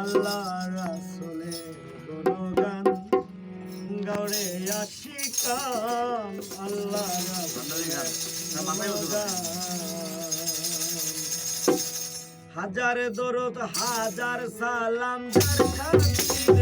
আল্লাহ রাসুলে গুণগান গৌরে আশিকাম আল্লাহ হাজার দরদ হাজার সালাম যার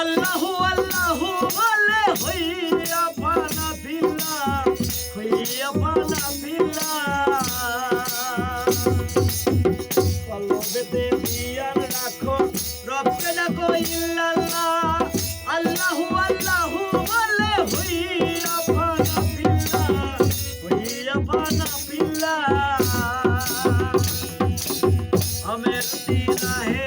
আল্লাহু আল্লাহু বলে, হইয়া পানা বিল্লা হইয়া পানা বিল্লা কলবেতে দিয়ান রাখো রবকে ডাকো ইল্লাল্লাহ আল্লাহু আল্লাহু বলে, হইয়া পানা বিল্লা হইয়া পানা বিল্লা আমের দিনা হে